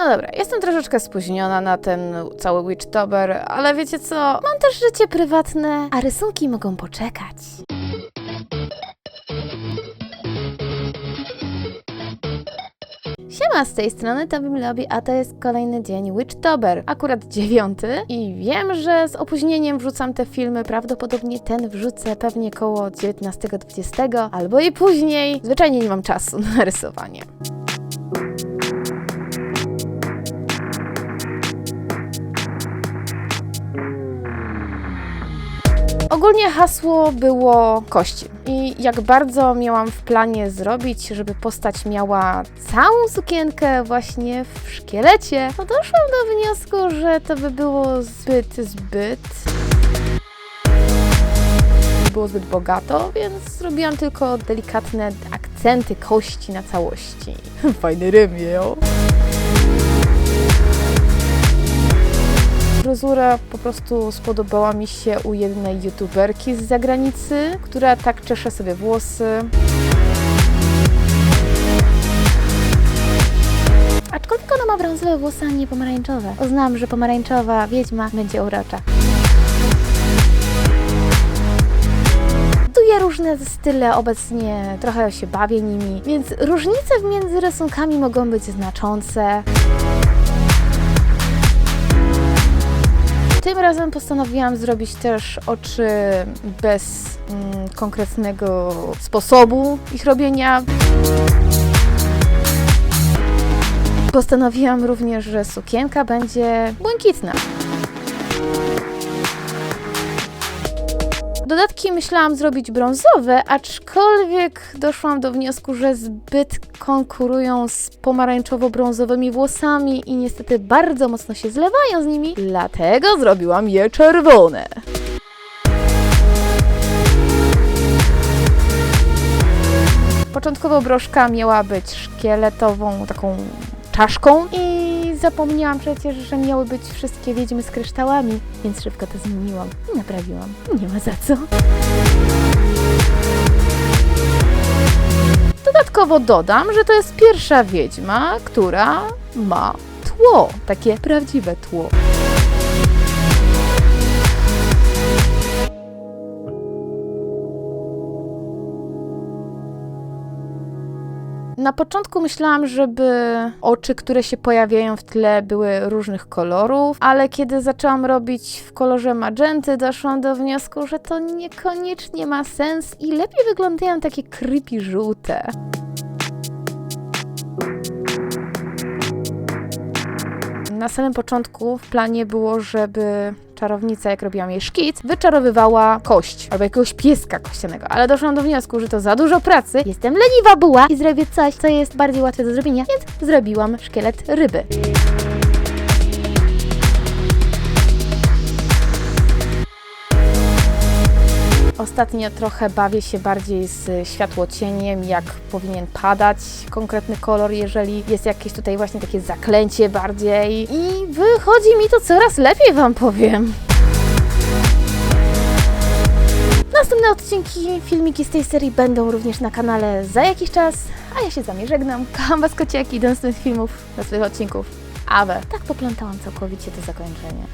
No dobra, jestem troszeczkę spóźniona na ten cały Witchtober, ale wiecie co? Mam też życie prywatne, a rysunki mogą poczekać. Siema, z tej strony to bym Lobby, a to jest kolejny dzień Witchtober, akurat dziewiąty i wiem, że z opóźnieniem wrzucam te filmy, prawdopodobnie ten wrzucę pewnie koło 19-20 albo i później. Zwyczajnie nie mam czasu na rysowanie. Ogólnie hasło było kości. I jak bardzo miałam w planie zrobić, żeby postać miała całą sukienkę właśnie w szkielecie, to doszłam do wniosku, że to by było zbyt, zbyt. Było zbyt bogato, więc zrobiłam tylko delikatne akcenty kości na całości. Fajny rym, jo. Fryzura po prostu spodobała mi się u jednej youtuberki z zagranicy, która tak czesze sobie włosy. Aczkolwiek ona ma brązowe włosy, a nie pomarańczowe. Uznałam, że pomarańczowa wiedźma będzie urocza. Testuję różne style obecnie, trochę się bawię nimi, więc różnice między rysunkami mogą być znaczące. Tym razem postanowiłam zrobić też oczy bez mm, konkretnego sposobu ich robienia. Postanowiłam również, że sukienka będzie błękitna. Dodatki myślałam zrobić brązowe, aczkolwiek doszłam do wniosku, że zbyt konkurują z pomarańczowo-brązowymi włosami i niestety bardzo mocno się zlewają z nimi, dlatego zrobiłam je czerwone. Początkowo broszka miała być szkieletową taką czaszką i zapomniałam przecież, że miały być wszystkie wiedźmy z kryształami, więc szybko to zmieniłam i naprawiłam. Nie ma za co. Dodatkowo dodam, że to jest pierwsza wiedźma, która ma tło, takie prawdziwe tło. Na początku myślałam, żeby oczy, które się pojawiają w tle, były różnych kolorów, ale kiedy zaczęłam robić w kolorze magenty, doszłam do wniosku, że to niekoniecznie ma sens i lepiej wyglądają takie creepy żółte. Na samym początku w planie było, żeby czarownica, jak robiłam jej szkic, wyczarowywała kość albo jakiegoś pieska kościanego, ale doszłam do wniosku, że to za dużo pracy. Jestem leniwa buła i zrobię coś, co jest bardziej łatwe do zrobienia, więc zrobiłam szkielet ryby. Ostatnio trochę bawię się bardziej z światłocieniem, jak powinien padać konkretny kolor, jeżeli jest jakieś tutaj właśnie takie zaklęcie bardziej. I wychodzi mi to coraz lepiej, Wam powiem. Następne odcinki, filmiki z tej serii będą również na kanale za jakiś czas, a ja się z Wami żegnam. Kocham Was kociaki, do następnych filmów, do następnych odcinków. Awe. Tak poplątałam całkowicie to zakończenie.